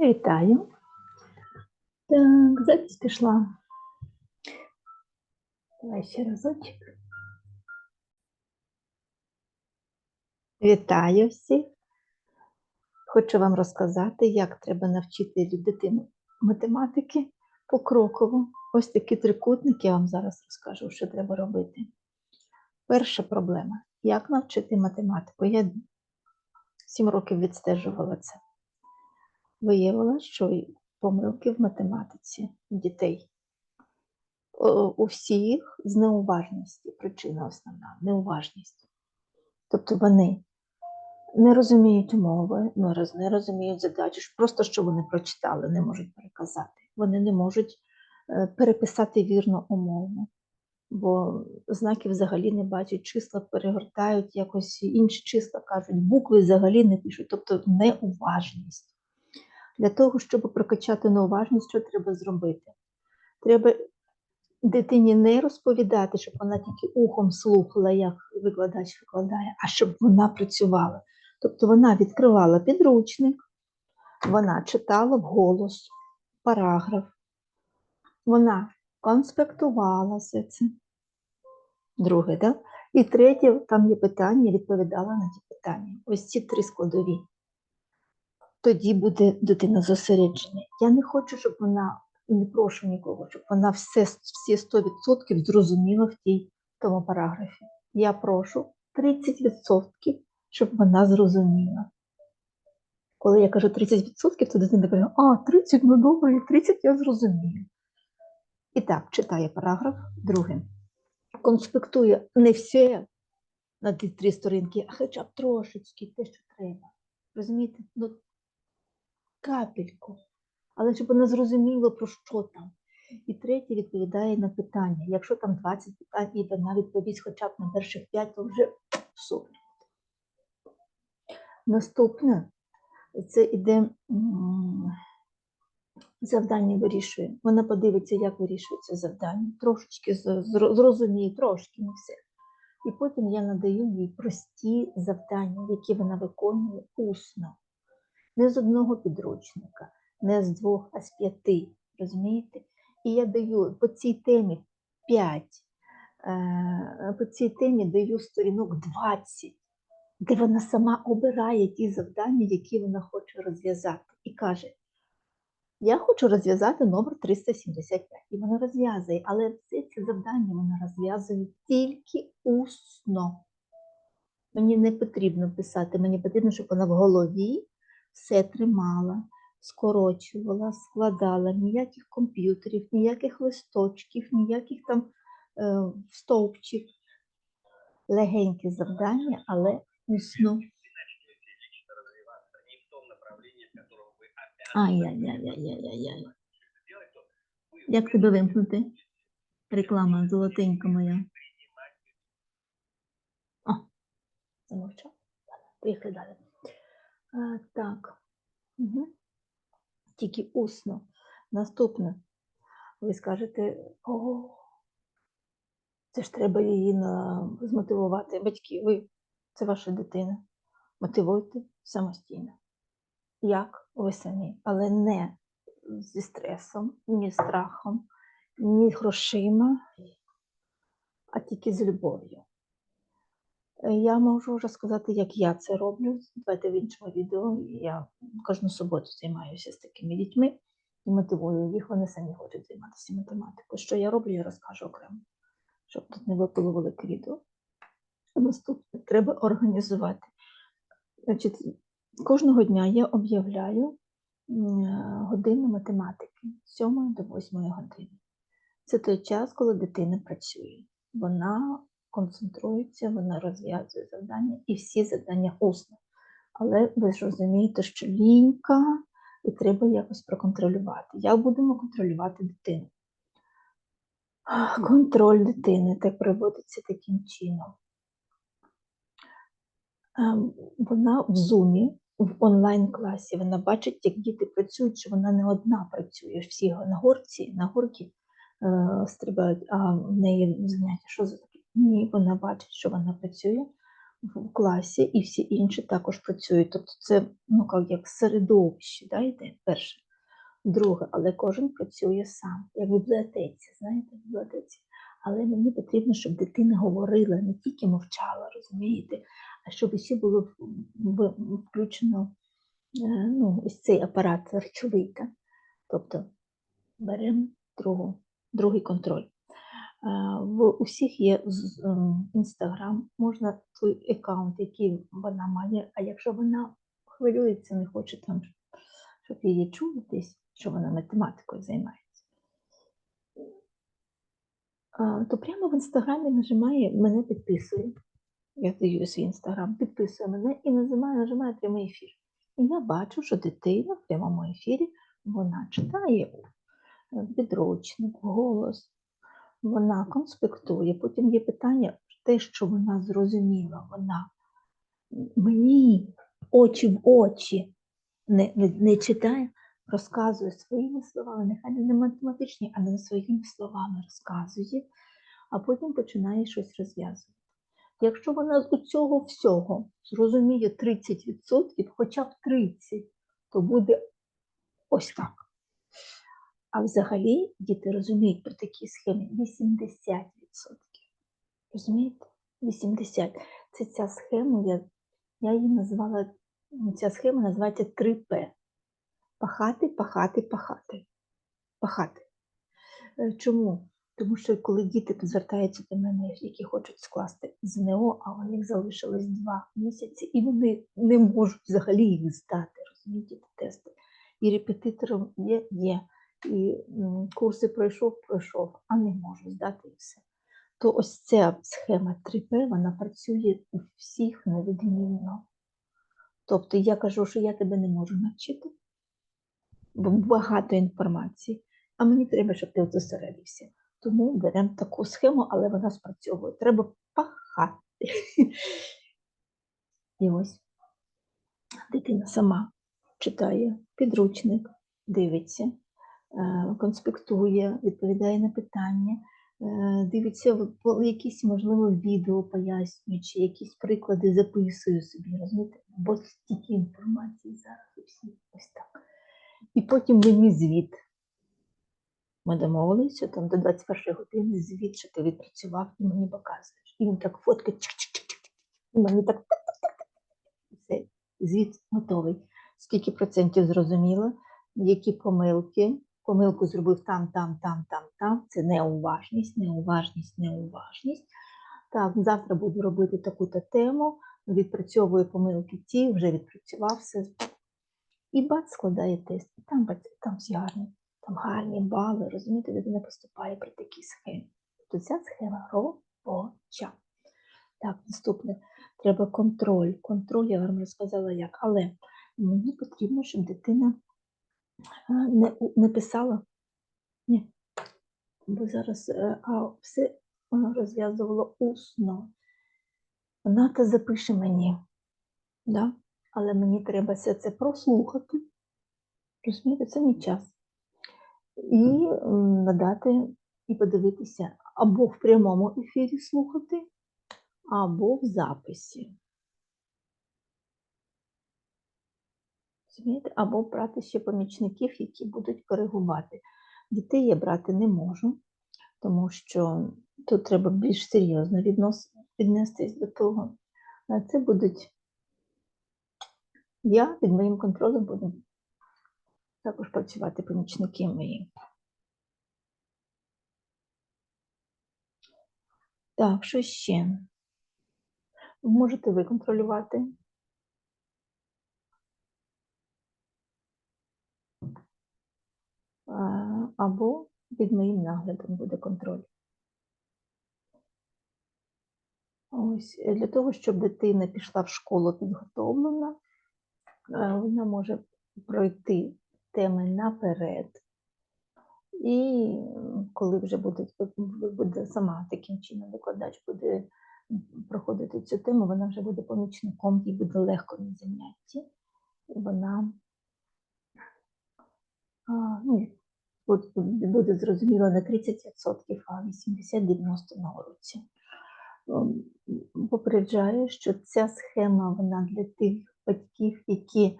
Вітаю. Так, запись пішла. Давай ще разочок. Вітаю всіх. Хочу вам розказати, як треба навчити дитину математики покроково. Ось такі трикутники я вам зараз розкажу, що треба робити. Перша проблема як навчити математику? Я 7 років відстежувала це. Виявила, що помилки в математиці дітей. У всіх з неуважності. Причина основна неуважність. Тобто вони не розуміють мови, ну, не розуміють задачі, просто що вони прочитали, не можуть переказати. Вони не можуть е, переписати вірно умову, бо знаків взагалі не бачать, числа перегортають, якось інші числа кажуть, букви взагалі не пишуть, тобто неуважність. Для того, щоб прокачати неуважність, що треба зробити? Треба дитині не розповідати, щоб вона тільки ухом слухала, як викладач викладає, а щоб вона працювала. Тобто вона відкривала підручник, вона читала вголос параграф, вона конспектувала все це. Друге, да? І третє, там є питання, відповідала на ті питання. Ось ці три складові. Тоді буде дитина зосереджена. Я не хочу, щоб вона, не прошу нікого, щоб вона все, всі 100% зрозуміла в тій тому параграфі. Я прошу 30%, щоб вона зрозуміла. Коли я кажу 30%, то дитина каже, а, 30, ну добре, 30 я зрозумію. І так, читає параграф другим. Конспектує не все на ті три сторінки, а хоча б трошечки те, що треба. Розумієте? Ну, капельку. Але щоб вона зрозуміла, про що там. І третє відповідає на питання. Якщо там 20 питань, і вона відповість хоча б на перших 5, то вже супер. Наступне це іде завдання вирішує. Вона подивиться, як вирішується завдання. Трошечки зрозуміє, трошки, не все. І потім я надаю їй прості завдання, які вона виконує усно. Не з одного підручника, не з двох, а з п'яти. Розумієте? І я даю по цій темі 5, е, по цій темі даю сторінок 20, де вона сама обирає ті завдання, які вона хоче розв'язати. І каже: Я хочу розв'язати номер 375. І вона розв'язує, але всі ці завдання вона розв'язує тільки усно. Мені не потрібно писати, мені потрібно, щоб вона в голові все тримала, скорочувала, складала, ніяких комп'ютерів, ніяких листочків, ніяких там е, стовпчик. Легеньке завдання, але усно. лично развиваться не в том направлении, в котором вы обязаны Ай-яй-яй-яй-яй-яй. это делать, то вы Як тебе вимкнути? Реклама золотенька моя. О, замовчав. Ладно, Поїхали далі. Так. Угу. Тільки усно. Наступне. Ви скажете, о, це ж треба її на... змотивувати. Батьки, ви, це ваша дитина. Мотивуйте самостійно. Як ви самі, але не зі стресом, ні страхом, ні грошима, а тільки з любов'ю. Е, Я можу розказати, як я це роблю. Давайте в іншому відео. Я кожну суботу займаюся з такими дітьми і мотивую їх, вони самі хочуть займатися математикою. Що я роблю, я розкажу окремо, щоб тут не випало велике відео. Наступне треба організувати. Значить, кожного дня я об'являю е, годину математики з 7 до 8 години. Це той час, коли дитина працює. Вона концентрується, вона розв'язує завдання і всі завдання усно. Але ви ж розумієте, що лінька і треба якось проконтролювати. Як будемо контролювати дитину? Контроль дитини так проводиться таким чином. Ем, Вона в зумі, в онлайн-класі, вона бачить, як діти працюють, що вона не одна працює. Всі на горці, на горки е, стрибають, а в неї заняття що за? Ні, вона бачить, що вона працює. в класі, і всі інші також працюють. Тобто це ну, як, середовище, да, йде перше. Друге, але кожен працює сам, як в бібліотеці, знаєте, в. Але мені потрібно, щоб дитина говорила, не тільки мовчала, розумієте, а щоб ще було включено е, ну, ось цей апарат речовий. Тобто беремо другу, другий контроль. Е, В усіх є інстаграм, можна той аккаунт, який вона має, а якщо вона хвилюється, не хоче там, щоб її чули десь, що вона математикою займається, то прямо в інстаграмі нажимає мене підписує. Я даю свій інстаграм, підписує мене і нажимає, нажимає прямий ефір. І я бачу, що дитина в прямому ефірі вона читає е, підручник, голос, вона конспектує. Потім є питання, те, що вона зрозуміла, вона мені очі в очі не, не, не читає, розказує своїми словами, нехай не математичні, але своїми словами розказує, а потім починає щось розв'язувати. Якщо вона з цього всього зрозуміє 30%, хоча б 30%, то буде ось так. А взагалі діти розуміють при такій схемі 80%. Розумієте? 80%. Це ця схема, я, я її назвала, ну, ця схема називається 3П. Пахати, пахати, пахати. Пахати. Е, Чому? Тому що коли діти звертаються до мене, які хочуть скласти ЗНО, а у них залишилось два місяці, і вони не можуть взагалі їх здати, розумієте, тести. І репетитором є, є, і курси пройшов, пройшов, а не можу здати і все. То ось ця схема 3П, вона працює у всіх невідмінно. Тобто я кажу, що я тебе не можу навчити, бо багато інформації, а мені треба, щоб ти зосередився. Тому беремо таку схему, але вона спрацьовує. Треба пахати. І ось дитина сама читає підручник, дивиться, конспектує, відповідає на питання, е, дивиться якісь, можливо, відео пояснюючи, якісь приклади записує собі, розумієте? Бо стільки інформації зараз у всіх ось так. І потім мені звіт. Ми домовилися там до 21 години звіт, що ти відпрацював, і мені показуєш. І він так фоткає, і мені так. Все, звіт готовий. Скільки процентів зрозуміло, які помилки. Помилку зробив там, там, там, там, там. Це неуважність, неуважність, неуважність. Так, завтра буду робити таку-то тему, відпрацьовую помилки ті, вже відпрацював все. І бац складає тест. І там, бац, там всі гарні там гарні бали, розумієте, дитина поступає при такій схемі. Тобто ця схема робоча. Так, наступне. Треба контроль. Контроль, я вам розказала як. Але мені потрібно, щоб дитина не, не писала. Ні. Бо зараз е, а, все вона розв'язувала усно. Вона то запише мені. Да? Але мені треба все це прослухати. Розумієте, це мій час і надати і подивитися або в прямому ефірі слухати, або в записі. Розумієте? Або брати ще помічників, які будуть коригувати. Дітей я брати не можу, тому що тут треба більш серйозно віднос, віднестись до того. Це будуть я під моїм контролем буду також працювати помічники мої. Так, що ще? Можете ви контролювати. А, Або під моїм наглядом буде контроль. Ось для того, щоб дитина пішла в школу підготовлена, е, вона може пройти теми наперед. І коли вже буде, буде сама таким чином викладач буде проходити цю тему, вона вже буде помічником, їй буде легко на занятті. І вона ну, буде зрозуміло не 30%, а 80-90% на уроці. ем, попереджаю, що ця схема вона для тих батьків, які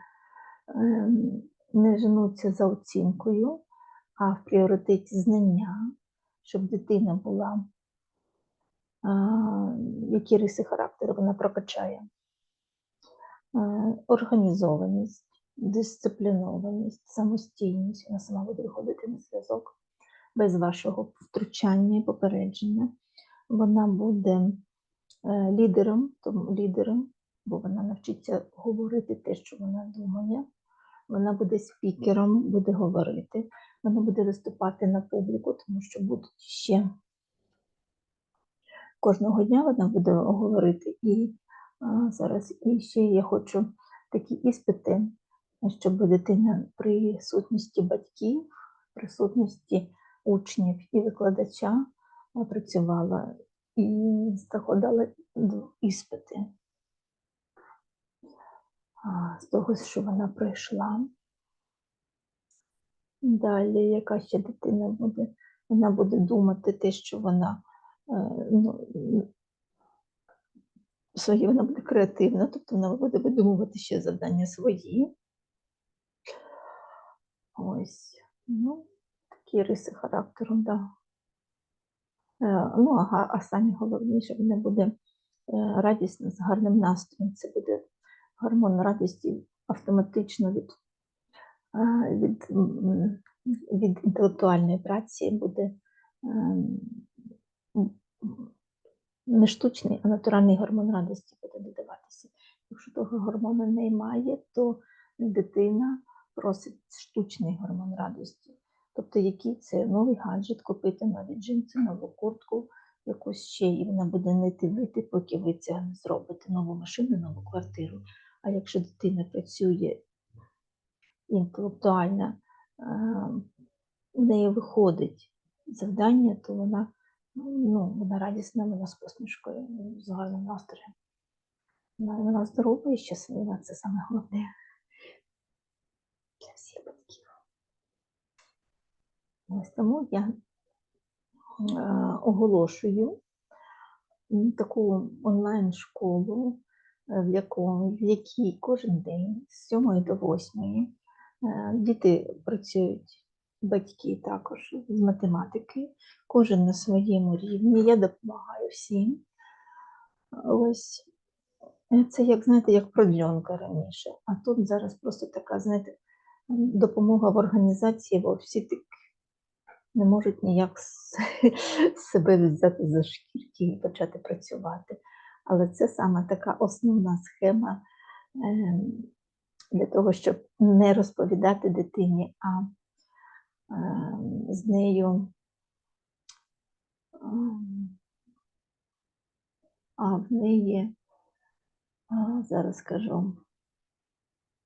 ем, не женуться за оцінкою, а в пріоритеті знання, щоб дитина була, які риси характеру вона прокачає. Е, Організованість, дисциплінованість, самостійність, вона сама буде виходити на зв'язок без вашого втручання і попередження. Вона буде е, лідером, тому лідером, бо вона навчиться говорити те, що вона думає. Вона буде спікером, буде говорити, вона буде виступати на публіку, тому що будуть ще кожного дня вона буде говорити. І а, зараз і ще я хочу такі іспити, щоб дитина при присутності батьків, присутності учнів і викладача працювала і складала д- іспити. З того, що вона пройшла. Далі, яка ще дитина буде? Вона буде думати те, що вона е, ну, м, свої, вона буде креативна, тобто вона буде видумувати ще завдання свої. Ось, ну, такі риси характеру, да. Е, Ну, а, а самі головніше, вона буде е, радісна, з гарним настроєм. Це буде гормон радості автоматично від, е, від, від інтелектуальної праці буде ем, не штучний, а натуральний гормон радості буде додаватися. Якщо того гормону немає, то дитина просить штучний гормон радості. Тобто, який це новий гаджет, купити нові джинси, нову куртку, якусь ще, і вона буде нити вити, поки ви це не зробите нову машину, нову квартиру. А якщо дитина працює інтелектуально, е, у неї виходить завдання, то вона, ну, вона радісна, вона з посмішкою, з гарним настроєм. Вона здорова і щаслива, це саме головне для всіх батьків. Ось тому я е, оголошую таку онлайн-школу, е, в, в якій кожен день з 7 до 8 е, діти працюють, батьки також з математики, кожен на своєму рівні. Я допомагаю всім. Ось це як знаєте, як продльонка раніше. А тут зараз просто така, знаєте, допомога в організації, бо всі так не можуть ніяк себе взяти за шкірки і почати працювати. Але це саме така основна схема ем, для того, щоб не розповідати дитині, а ем, з нею. ем, А в неї, зараз скажу,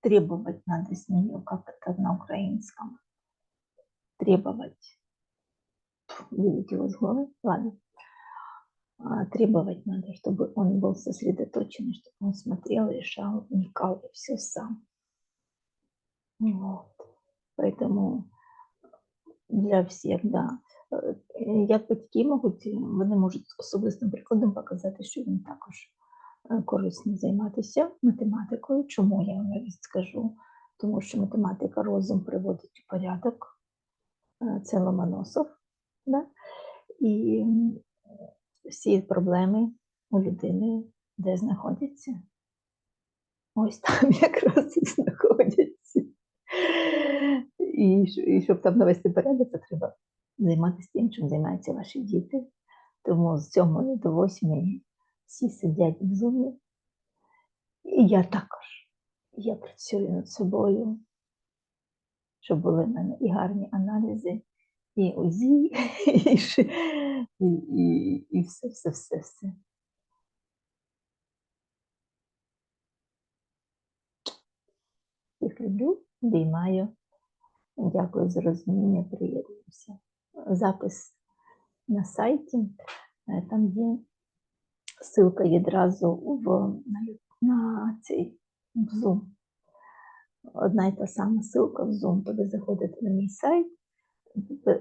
требовать надо с нее, как на украинском. Требовать Пф, Вылетело из головы. Ладно. А, Требовать надо, чтобы он был сосредоточен, чтобы он смотрел, решал, вникал и все сам. Вот. Поэтому для всіх, да. Е, Як батьки можуть, вони можуть особистим прикладом показати, що їм також е, корисно займатися математикою. Чому я вам навіть скажу? Тому що математика розум приводить у порядок. Е, Це Ломоносов. Да? І всі проблеми у людини де знаходяться? Ось там якраз і знаходяться. І, і щоб там навести порядок, то треба займатися тим, чим займаються ваші діти. Тому з 7 до 8 всі сидять в зумі. І я також. Я працюю над собою, щоб були в мене і гарні аналізи, і УЗІ, і, і, і, і все, все, все, все. Всіх люблю, обіймаю. Дякую за розуміння, приєднуюся. Запис на сайті, е, там є ссылка відразу в, на, на цей в Zoom. Одна і та сама ссылка в Zoom, то ви заходите на мій сайт,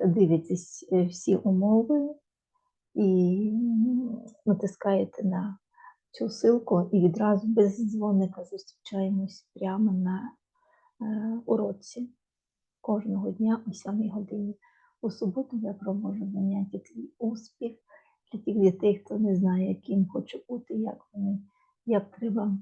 дивитесь е, всі умови, і натискаєте на цю ссылку і відразу без дзвоника зустрічаємось прямо на е, уроці. Кожного дня о 7 годині. У суботу я проводжу заняття твій успіх для тих дітей, хто не знає, яким хоче бути, як вони, як треба